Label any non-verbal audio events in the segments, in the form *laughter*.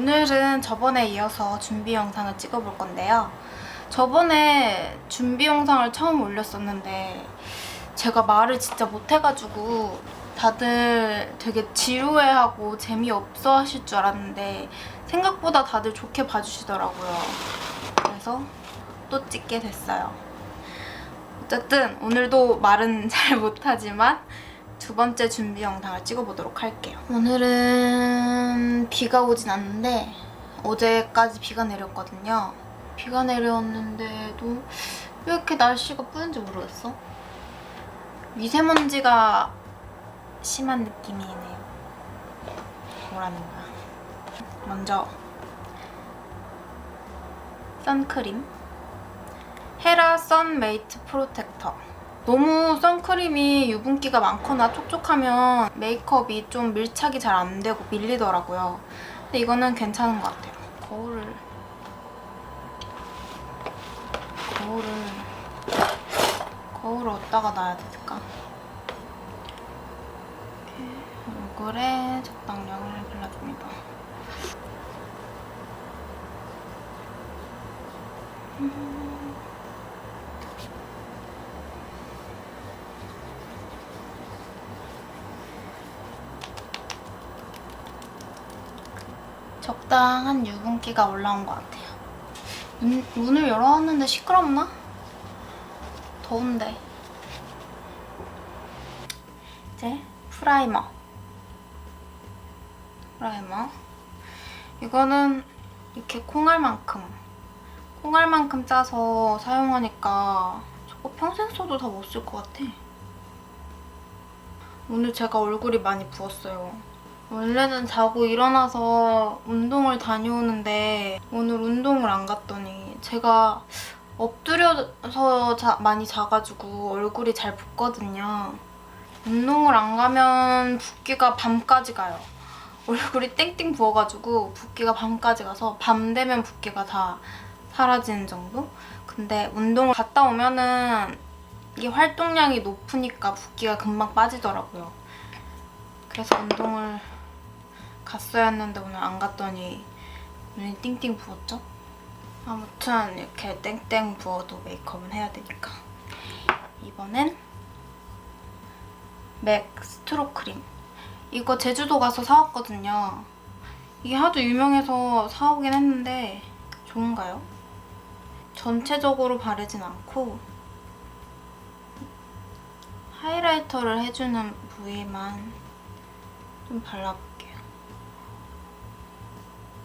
오늘은 저번에 이어서 준비 영상을 찍어볼 건데요. 저번에 준비 영상을 처음 올렸었는데 제가 말을 진짜 못해가지고 다들 되게 지루해하고 재미없어 하실 줄 알았는데 생각보다 다들 좋게 봐주시더라고요. 그래서 또 찍게 됐어요. 어쨌든 오늘도 말은 *laughs* 잘 못하지만 두 번째 준비 영상을 찍어보도록 할게요. 오늘은 비가 오진 않는데 어제까지 비가 내렸거든요. 비가 내렸는데도 왜 이렇게 날씨가 뿌연지 모르겠어. 미세먼지가 심한 느낌이네요. 뭐라는 거야. 먼저 선크림 헤라 선메이트 프로텍터 너무 선크림이 유분기가 많거나 촉촉하면 메이크업이 좀 밀착이 잘 안 되고 밀리더라고요. 근데 이거는 괜찮은 것 같아요. 거울을 거울을 거울을 어디다가 놔야 될까? 얼굴에 적당량을 발라줍니다. 적당한 유분기가 올라온 것 같아요. 문, 문을 열어놨는데 시끄럽나? 더운데. 이제 프라이머. 프라이머. 이거는 이렇게 콩알만큼. 콩알만큼 짜서 사용하니까 저거 평생 써도 다 못 쓸 것 같아. 오늘 제가 얼굴이 많이 부었어요. 원래는 자고 일어나서 운동을 다녀오는데 오늘 운동을 안 갔더니 제가 엎드려서 자- 많이 자가지고 얼굴이 잘 붓거든요. 운동을 안 가면 붓기가 밤까지 가요. 얼굴이 땡땡 부어가지고 붓기가 밤까지 가서 밤 되면 붓기가 다 사라지는 정도? 근데 운동을 갔다 오면은 이게 활동량이 높으니까 붓기가 금방 빠지더라고요. 그래서 운동을 갔어야 했는데 오늘 안 갔더니 눈이 띵띵 부었죠? 아무튼 이렇게 땡땡 부어도 메이크업은 해야 되니까 이번엔 맥 스트로 크림 이거 제주도 가서 사왔거든요 이게 하도 유명해서 사오긴 했는데 좋은가요? 전체적으로 바르진 않고 하이라이터를 해주는 부위만 좀 발라볼게요.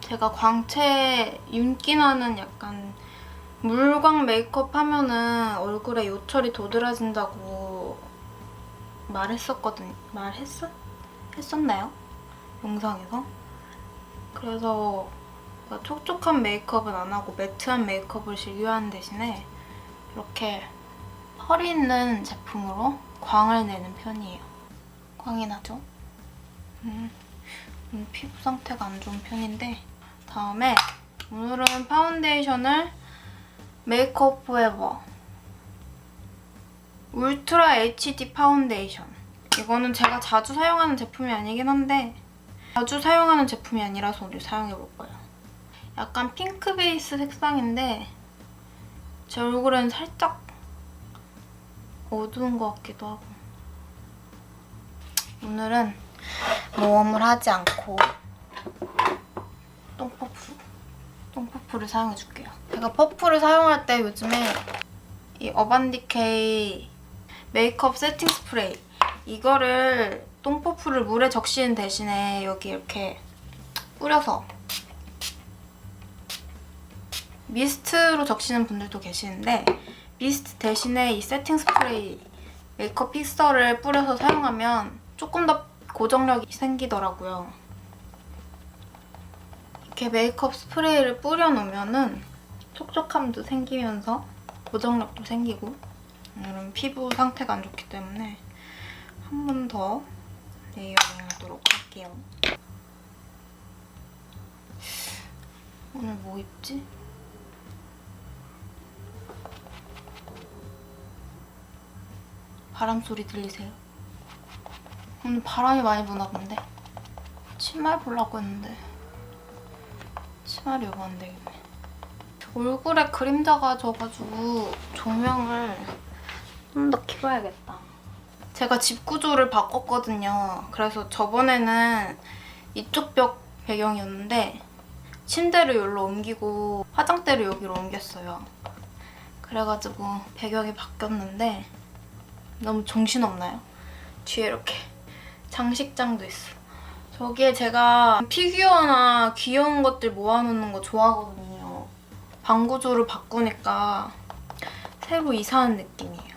제가 광채 윤기 나는 약간 물광 메이크업 하면은 얼굴에 요철이 도드라진다고 말했었거든요. 말했어? 했었나요? 영상에서? 그래서 촉촉한 메이크업은 안 하고 매트한 메이크업을 즐겨하는 대신에 이렇게 펄이 있는 제품으로 광을 내는 편이에요. 광이 나죠? 음, 음, 피부 상태가 안 좋은 편인데 다음에 오늘은 파운데이션을 메이크업 포에버. 울트라 HD 파운데이션. 이거는 제가 자주 사용하는 제품이 아니긴 한데 자주 사용하는 제품이 아니라서 오늘 사용해볼 거예요. 약간 핑크 베이스 색상인데 제 얼굴에는 살짝 어두운 것 같기도 하고. 오늘은 모험을 하지 않고 똥퍼프 똥퍼프를 사용해줄게요 제가 퍼프를 사용할 때 요즘에 이 어반디케이 메이크업 세팅 스프레이 이거를 똥퍼프를 물에 적시는 대신에 여기 이렇게 뿌려서 미스트로 적시는 분들도 계시는데 미스트 대신에 이 세팅 스프레이 메이크업 픽서를 뿌려서 사용하면 조금 더 고정력이 생기더라고요. 이렇게 메이크업 스프레이를 뿌려놓으면은 촉촉함도 생기면서 고정력도 생기고 오늘은 피부 상태가 안 좋기 때문에 한 번 더 레이어링 하도록 할게요. 오늘 뭐 입지? 바람 소리 들리세요? 오늘 바람이 많이 부나 본데 치마를 보려고 했는데 이거 안 되겠네. 얼굴에 그림자가 져가지고 조명을 좀 더 키워야겠다. 제가 집 구조를 바꿨거든요. 그래서 저번에는 이쪽 벽 배경이었는데 침대를 여기로 옮기고 화장대를 여기로 옮겼어요. 그래가지고 배경이 바뀌었는데 너무 정신없나요? 뒤에 이렇게 장식장도 있어. 저기에 제가 피규어나 귀여운 것들 모아놓는 거 좋아하거든요. 방 구조를 바꾸니까 새로 이사한 느낌이에요.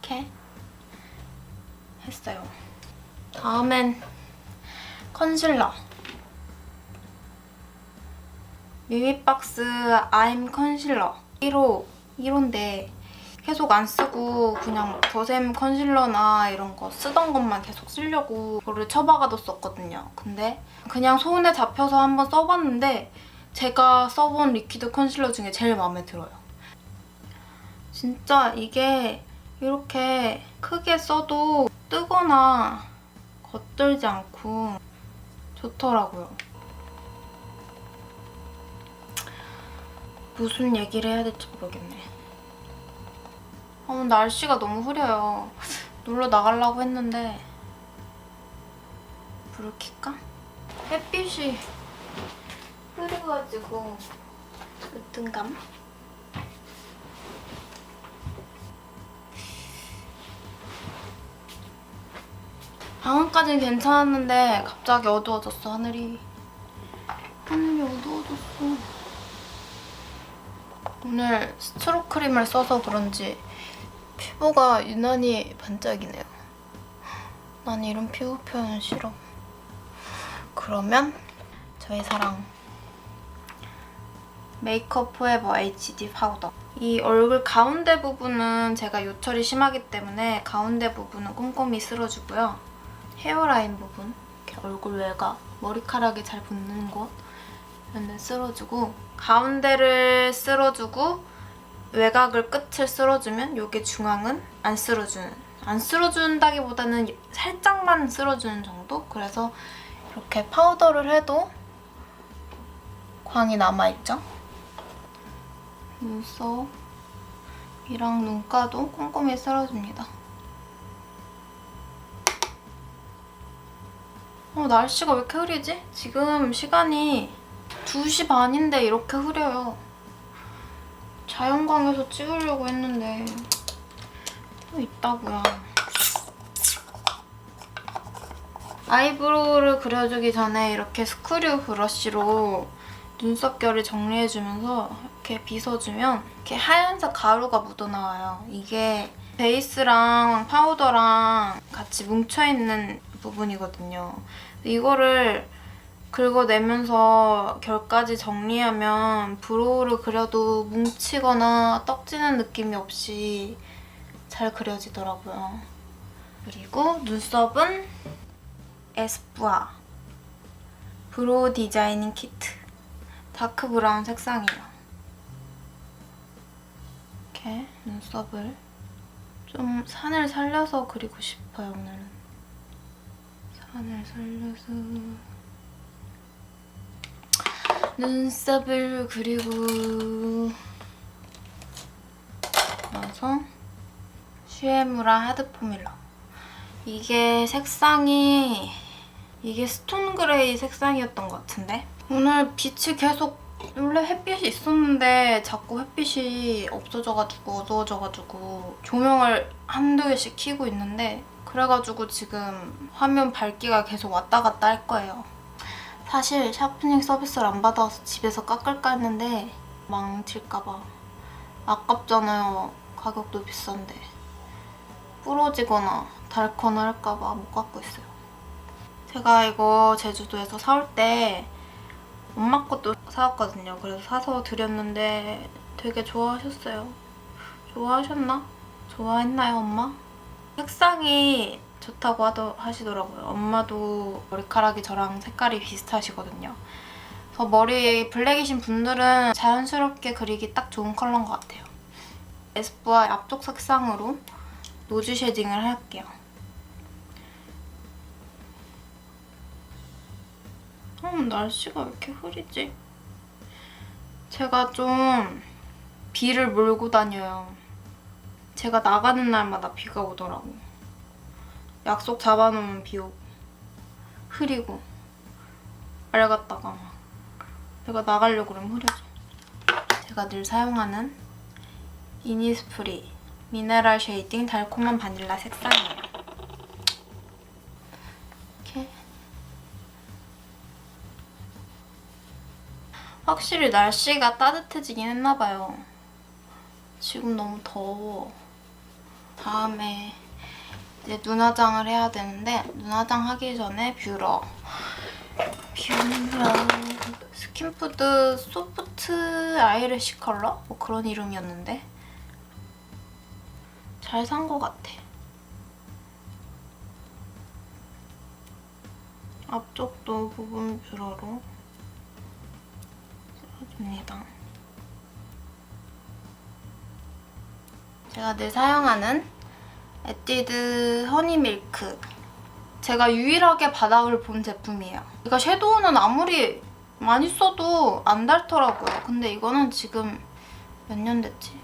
이렇게 했어요. 다음엔 컨실러. 뮤비박스 아임 컨실러 1호 1호인데 계속 안 쓰고 그냥 더샘 컨실러나 이런 거 쓰던 것만 계속 쓰려고 그거를 쳐박아뒀었거든요. 근데 그냥 손에 잡혀서 한번 써봤는데 제가 써본 리퀴드 컨실러 중에 제일 마음에 들어요. 진짜 이게 이렇게 크게 써도 뜨거나 겉들지 않고 좋더라고요. 무슨 얘기를 해야 될지 모르겠네. 아, 오늘 날씨가 너무 흐려요. 놀러 나가려고 했는데 불을 켤까? 햇빛이 흐려가지고 으뜸감? 방금까지는 괜찮았는데 갑자기 어두워졌어 하늘이 하늘이 어두워졌어 오늘 스트로 크림을 써서 그런지 피부가 유난히 반짝이네요. 난 이런 피부 표현 싫어. 그러면 저의 사랑. 메이크업 포에버 HD 파우더. 이 얼굴 가운데 부분은 제가 요철이 심하기 때문에 가운데 부분은 꼼꼼히 쓸어주고요. 헤어라인 부분, 얼굴 외곽, 머리카락이 잘 붙는 곳. 이런 데 쓸어주고 가운데를 쓸어주고 외곽을 끝을 쓸어주면 이게 중앙은 안 쓸어주는 안 쓸어준다기보다는 살짝만 쓸어주는 정도? 그래서 이렇게 파우더를 해도 광이 남아있죠? 눈썹이랑 눈가도 꼼꼼히 쓸어줍니다. 어, 날씨가 왜 이렇게 흐리지? 지금 시간이 2시 반인데 이렇게 흐려요. 자연광에서 찍으려고 했는데 또 있다고요. 아이브로우를 그려주기 전에 이렇게 스크류 브러쉬로 눈썹결을 정리해주면서 이렇게 빗어주면 이렇게 하얀색 가루가 묻어나와요. 이게 베이스랑 파우더랑 같이 뭉쳐있는 부분이거든요. 이거를 긁어내면서 결까지 정리하면 브로우를 그려도 뭉치거나 떡지는 느낌이 없이 잘 그려지더라고요. 그리고 눈썹은 에스쁘아 브로우 디자이닝 키트 다크 브라운 색상이에요. 이렇게 눈썹을 좀 산을 살려서 그리고 싶어요, 오늘은. 산을 살려서 눈썹을 그리고 나서 슈에무라 하드 포뮬러 이게 색상이 이게 스톤 그레이 색상이었던 것 같은데 오늘 빛이 계속 원래 햇빛이 있었는데 자꾸 햇빛이 없어져가지고 어두워져가지고 조명을 한두 개씩 켜고 있는데 그래가지고 지금 화면 밝기가 계속 왔다 갔다 할 거예요. 사실 샤프닝 서비스를 안 받아서 집에서 깎을까 했는데 망칠까봐 아깝잖아요. 가격도 비싼데 부러지거나 닳거나 할까봐 못 갖고 있어요. 제가 이거 제주도에서 사올 때 엄마 것도 사왔거든요. 그래서 사서 드렸는데 되게 좋아하셨어요. 좋아하셨나? 좋아했나요, 엄마? 색상이 좋다고 하더, 하시더라고요. 엄마도 머리카락이 저랑 색깔이 비슷하시거든요. 그래서 머리 블랙이신 분들은 자연스럽게 그리기 딱 좋은 컬러인 것 같아요. 에스쁘아 앞쪽 색상으로 노즈 쉐딩을 할게요. 음, 날씨가 왜 이렇게 흐리지? 제가 좀 비를 몰고 다녀요. 제가 나가는 날마다 비가 오더라고. 약속 잡아놓으면 비 오고 흐리고 맑았다가 막 내가 나가려고 그러면 흐려져. 제가 늘 사용하는 이니스프리 미네랄 쉐이딩 달콤한 바닐라 색상이에요. 이렇게 확실히 날씨가 따뜻해지긴 했나봐요. 지금 너무 더워. 다음에 이제 눈화장을 해야 되는데 눈화장 하기 전에 뷰러. 뷰러. 스킨푸드 소프트 아이래쉬 컬러? 뭐 그런 이름이었는데 잘 산 것 같아. 앞쪽도 부분 뷰러로 씁니다. 제가 늘 사용하는 에뛰드 허니밀크. 제가 유일하게 바닥을 본 제품이에요. 이거 섀도우는 아무리 많이 써도 안 닳더라고요. 근데 이거는 지금 몇 년 됐지?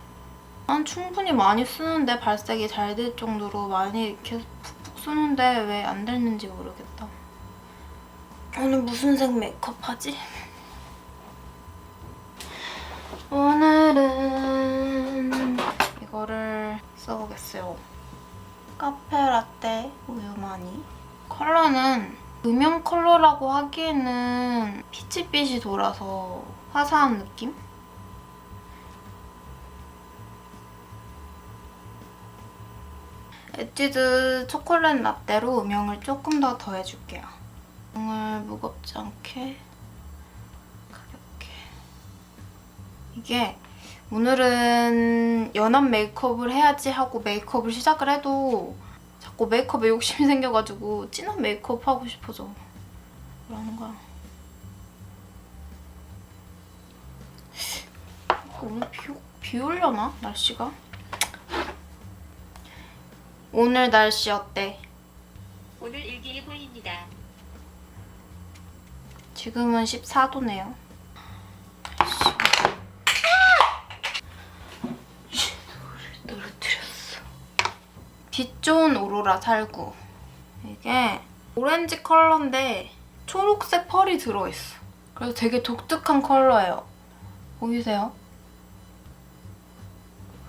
난 충분히 많이 쓰는데 발색이 잘 될 정도로 많이 이렇게 푹푹 쓰는데 왜 안 닳는지 모르겠다. 오늘 무슨 색 메이크업 하지? 오늘은 이거를 써보겠어요. 카페 라떼 우유마니. 컬러는 음영 컬러라고 하기에는 피치빛이 돌아서 화사한 느낌? 에뛰드 초콜릿 라떼로 음영을 조금 더 더해줄게요. 음영을 무겁지 않게 가볍게. 이게 오늘은 연한 메이크업을 해야지 하고 메이크업을 시작을 해도 자꾸 메이크업에 욕심이 생겨가지고 진한 메이크업 하고 싶어져. 그러는 거야. 오늘 비, 오- 비 올려나? 날씨가? 오늘 날씨 어때? 오늘 일기예보입니다. 지금은 14도네요. 떨어뜨렸어. 빛 좋은 오로라 살구. 이게 오렌지 컬러인데 초록색 펄이 들어있어. 그래서 되게 독특한 컬러예요. 보이세요?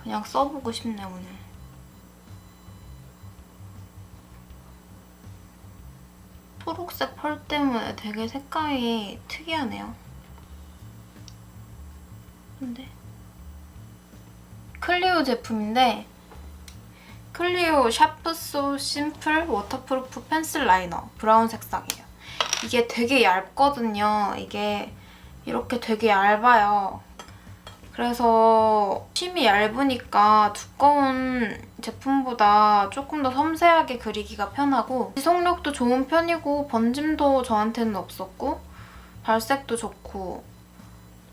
그냥 써보고 싶네 오늘. 초록색 펄 때문에 되게 색감이 특이하네요. 근데 클리오 제품인데 클리오 샤프소 심플 워터프루프 펜슬 라이너 브라운 색상이에요. 이게 되게 얇거든요. 이게 이렇게 되게 얇아요. 그래서 심이 얇으니까 두꺼운 제품보다 조금 더 섬세하게 그리기가 편하고 지속력도 좋은 편이고 번짐도 저한테는 없었고 발색도 좋고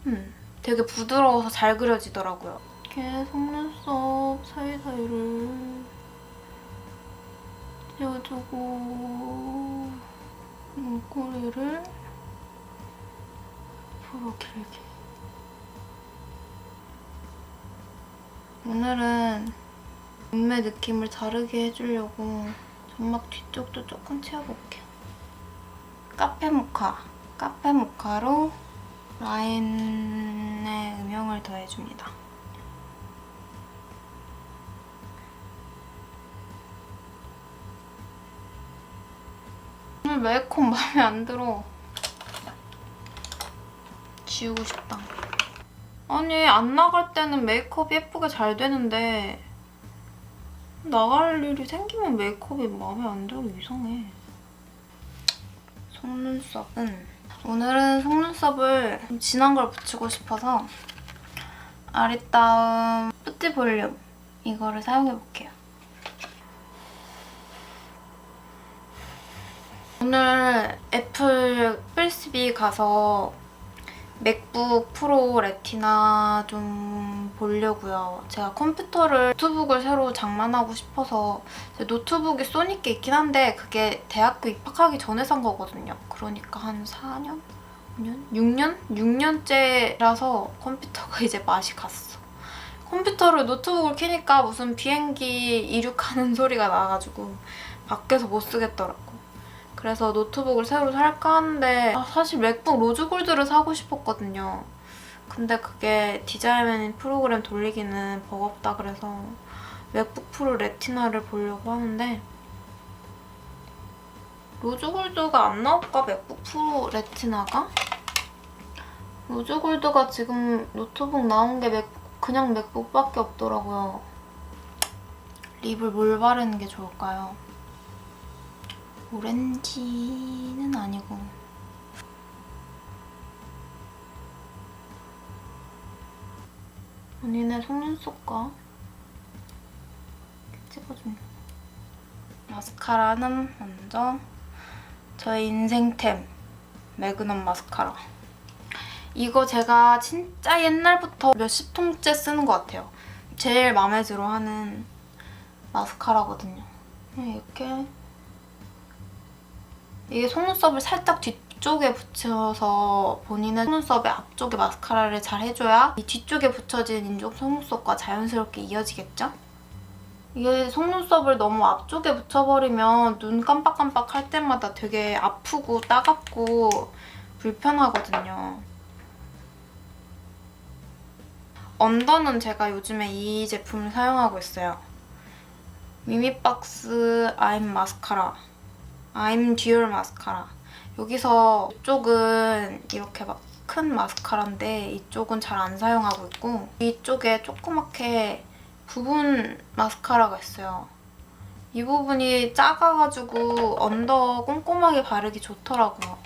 음, 되게 부드러워서 잘 그려지더라고요. 이렇게 속눈썹 사이사이를 띄워주고 눈꼬리를 앞으로 길게 오늘은 눈매 느낌을 다르게 해주려고 점막 뒤쪽도 조금 채워볼게요. 카페 모카. 카페 모카로 라인에 음영을 더해줍니다. 메이크업 마음에 안 들어. 지우고 싶다. 아니 안 나갈 때는 메이크업 예쁘게 잘 되는데 나갈 일이 생기면 메이크업이 마음에 안 들어 이상해. 속눈썹은 오늘은 속눈썹을 좀 진한 걸 붙이고 싶어서 아리따움 푸티 볼륨 이거를 사용해볼게요. 오늘 애플 필스비 가서 맥북 프로 레티나 좀 보려고요. 제가 컴퓨터를 노트북을 새로 장만하고 싶어서 제 노트북이 소니께 있긴 한데 그게 대학교 입학하기 전에 산 거거든요. 그러니까 한 4년? 5년? 6년? 6년째라서 컴퓨터가 이제 맛이 갔어. 컴퓨터를 노트북을 켜니까 무슨 비행기 이륙하는 *laughs* 소리가 나가지고 밖에서 못 쓰겠더라고. 그래서 노트북을 새로 살까 하는데 아, 사실 맥북 로즈골드를 사고 싶었거든요. 근데 그게 디자인 프로그램 돌리기는 버겁다 그래서 맥북 프로 레티나를 보려고 하는데 로즈골드가 안 나올까? 맥북 프로 레티나가? 로즈골드가 지금 노트북 나온 게 맥, 그냥 맥북밖에 없더라고요. 립을 뭘 바르는 게 좋을까요? 오렌지는 아니고 언니네 속눈썹과 찍어줍니다. 마스카라는 먼저 저의 인생템 매그넘 마스카라. 이거 제가 진짜 옛날부터 몇십 통째 쓰는 것 같아요. 제일 마음에 들어 하는 마스카라거든요. 이렇게 이게 속눈썹을 살짝 뒤쪽에 붙여서 본인의 속눈썹의 앞쪽에 마스카라를 잘 해줘야 이 뒤쪽에 붙여진 인중 속눈썹과 자연스럽게 이어지겠죠? 이게 속눈썹을 너무 앞쪽에 붙여버리면 눈 깜빡깜빡 할 때마다 되게 아프고 따갑고 불편하거든요. 언더는 제가 요즘에 이 제품을 사용하고 있어요. 미미박스 아임 마스카라. 아임 듀얼 마스카라. 여기서 이쪽은 이렇게 막 큰 마스카라인데 이쪽은 잘 안 사용하고 있고 이쪽에 조그맣게 부분 마스카라가 있어요. 이 부분이 작아가지고 언더 꼼꼼하게 바르기 좋더라고요.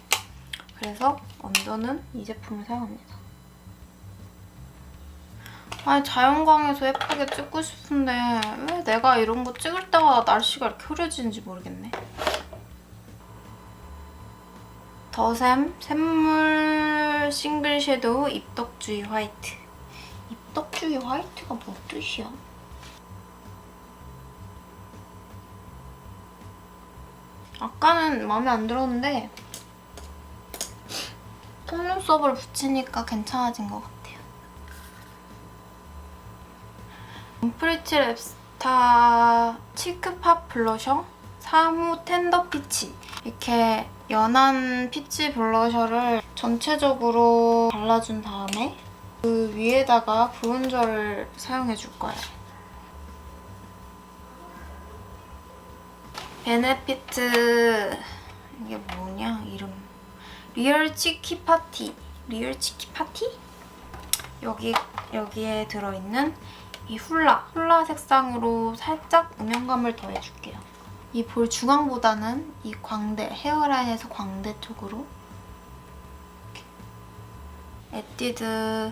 그래서 언더는 이 제품을 사용합니다. 아니 자연광에서 예쁘게 찍고 싶은데 왜 내가 이런 거 찍을 때마다 날씨가 이렇게 흐려지는지 모르겠네. 더샘 샘물 싱글 섀도우 입덕주의 화이트. 입덕주의 화이트가 뭔 뜻이야? 아까는 마음에 안 들었는데 속눈썹을 붙이니까 괜찮아진 것 같아요. 프리티 랩스타 치크팝 블러셔 사무 텐더 피치 이렇게 연한 피치 블러셔를 전체적으로 발라준 다음에 그 위에다가 브론저를 사용해줄 거예요. 베네피트 이게 뭐냐 이름 리얼 치키 파티 리얼 치키 파티 여기 여기에 들어있는 이 훌라 훌라 색상으로 살짝 음영감을 더해줄게요. 이 볼 중앙보다는 이 광대 헤어라인에서 광대 쪽으로. 에뛰드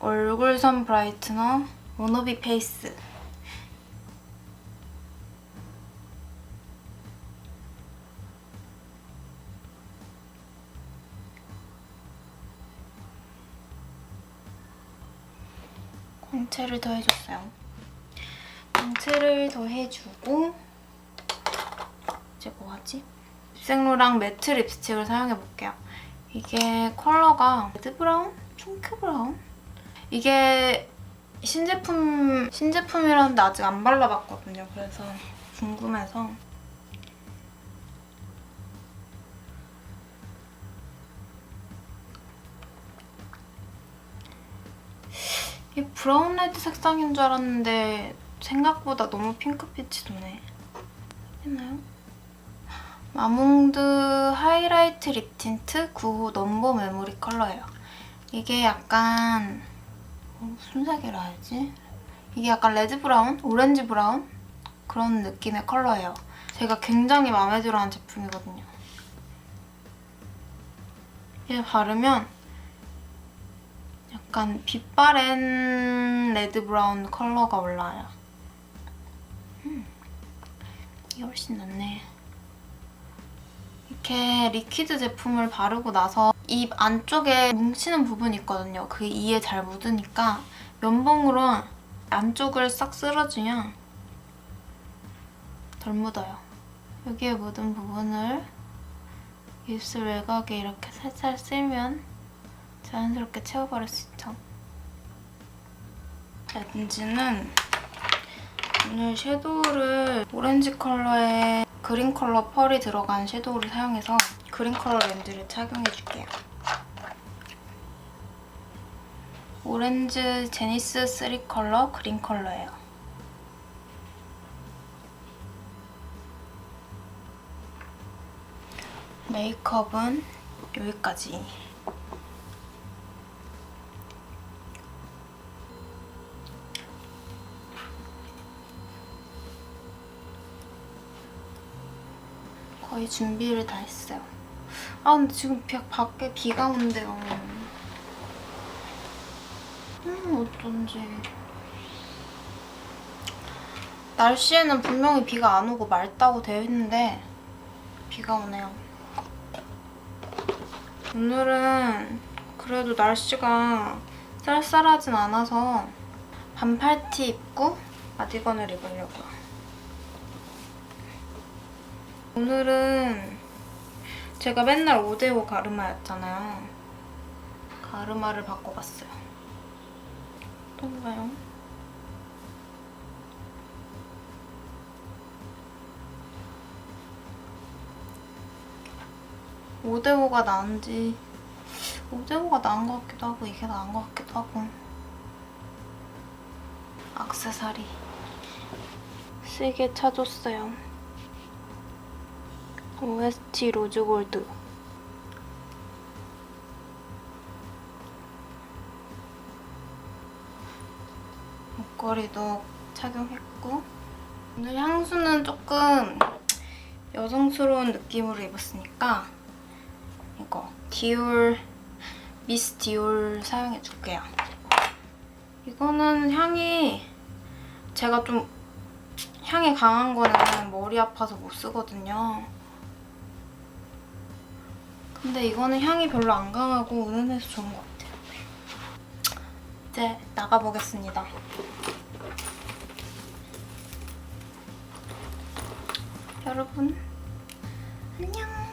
얼굴선 브라이트너 모노비 페이스 광채를 더해줬어요. 광채를 더해주고 뭐하지? 립생로랑 매트 립스틱을 사용해볼게요. 이게 컬러가 레드 브라운? 핑크 브라운? 이게 신제품, 신제품이라는데 아직 안 발라봤거든요. 그래서 궁금해서 이게 브라운 레드 색상인 줄 알았는데 생각보다 너무 핑크빛이 도네. 했나요? 마몽드 하이라이트 립 틴트 9호 넘버 메모리 컬러예요. 이게 약간 어, 무슨 색이라 해야지? 이게 약간 레드 브라운? 오렌지 브라운? 그런 느낌의 컬러예요. 제가 굉장히 마음에 들어하는 제품이거든요. 얘 바르면 약간 빛바랜 레드 브라운 컬러가 올라와요. 음, 이게 훨씬 낫네. 이렇게 리퀴드 제품을 바르고 나서 입 안쪽에 뭉치는 부분이 있거든요. 그게 이에 잘 묻으니까 면봉으로 안쪽을 싹 쓸어주면 덜 묻어요. 여기에 묻은 부분을 입술 외곽에 이렇게 살살 쓸면 자연스럽게 채워버릴 수 있죠. 렌즈는 오늘 섀도우를 오렌지 컬러에 그린 컬러 펄이 들어간 섀도우를 사용해서 그린 컬러 렌즈를 착용해줄게요. 오렌지 제니스 3 컬러 그린 컬러예요. 메이크업은 여기까지. 거의 준비를 다 했어요. 아 근데 지금 비, 밖에 비가 온대요. 음 어쩐지. 날씨에는 분명히 비가 안 오고 맑다고 되어 있는데 비가 오네요. 오늘은 그래도 날씨가 쌀쌀하진 않아서 반팔티 입고 바디건을 입으려고요. 오늘은 제가 맨날 5대5 가르마였잖아요. 가르마를 바꿔봤어요. 어떤가요? 오대오가 나은지 5대5가 나은 것 같기도 하고 이게 나은 것 같기도 하고 악세사리 쓰게 찾았어요. OST 로즈골드 목걸이도 착용했고 오늘 향수는 조금 여성스러운 느낌으로 입었으니까 이거 디올 미스 디올 사용해 줄게요. 이거는 향이 제가 좀 향이 강한 거는 머리 아파서 못 쓰거든요. 근데 이거는 향이 별로 안 강하고 은은해서 좋은 것 같아요. 이제 나가보겠습니다. 여러분, 안녕.